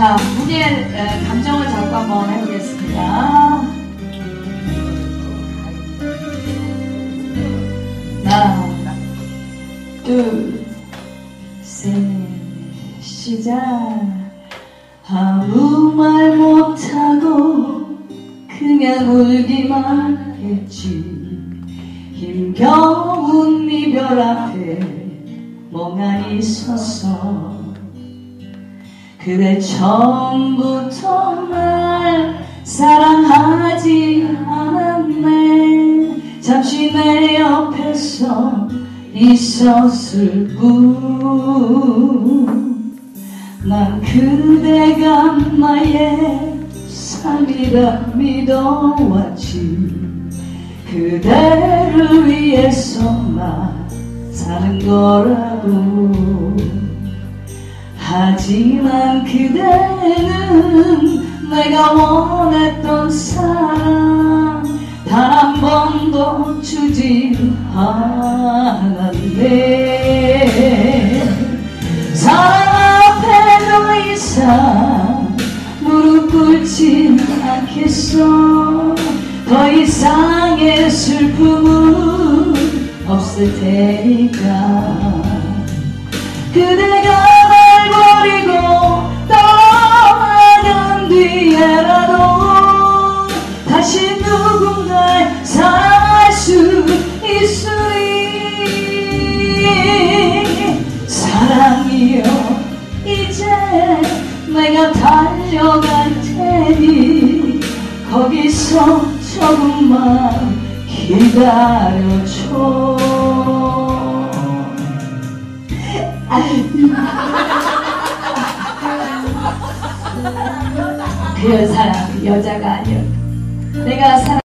자, 무게 에, 감정을 잡고 한번 해보겠습니다. 하나, 둘, 셋, 시작. 아무 말 못하고 그냥 울기만 했지. 힘겨운 이별 앞에 멍하니 서서 그대 처음부터 날 사랑하지 않았네. 잠시 내 옆에서 있었을 뿐난 그대가 나의 삶이라 믿어왔지. 그대를 위해서만 사는 거라고 하지만 그대는 내가 원했던 사랑 단 한 번도 주지 않았네. 사랑 앞에 더 이상 무릎 꿇지 않겠어. 더 이상의 슬픔은 없을 테니까. 그대가 날 버리고 떠나간 뒤에라도 다시 누군가를 사랑할 수 있으리. 사랑이여 이제 내가 달려갈 테니 거기서 조금만 기다려줘 그 사람 여자가 아니야 내가 사랑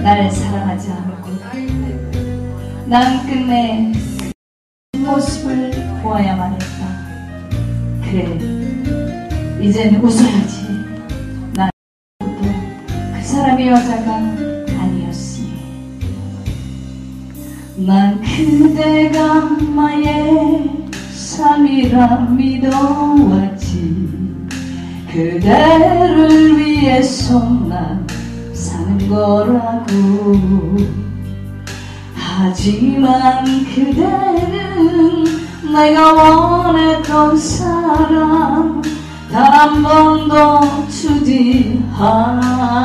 나를 사랑하지 않고 난 끝내 그 모습을 보아야만 했다. 그래 이제는 웃어야지. 난 그 사람의 여자가 아니었으니. 난 그대가 나의 삶이라 믿어왔지 그대를 위해서 난 사는 거라고. 하지만 그대는 내가 원했던 사랑 단한 번도 주지 않았네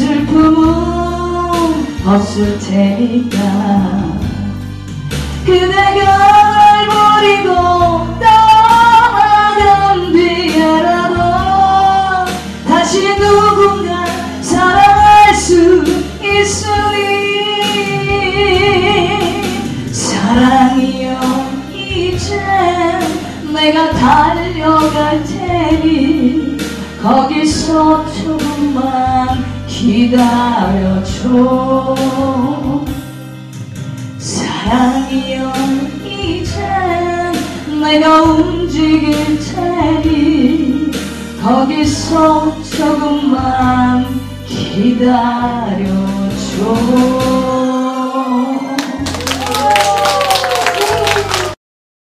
슬픔은 없을 테니까. 그대가 날 버리고 떠나간 뒤에라도 다시 누군가 사랑할 수 있으니. 사랑이여 이제 내가 달려갈 테니 거기서 조금만 기다려줘. 사랑이여 이제 내가 움직일 테니 거기서 조금만 기다려줘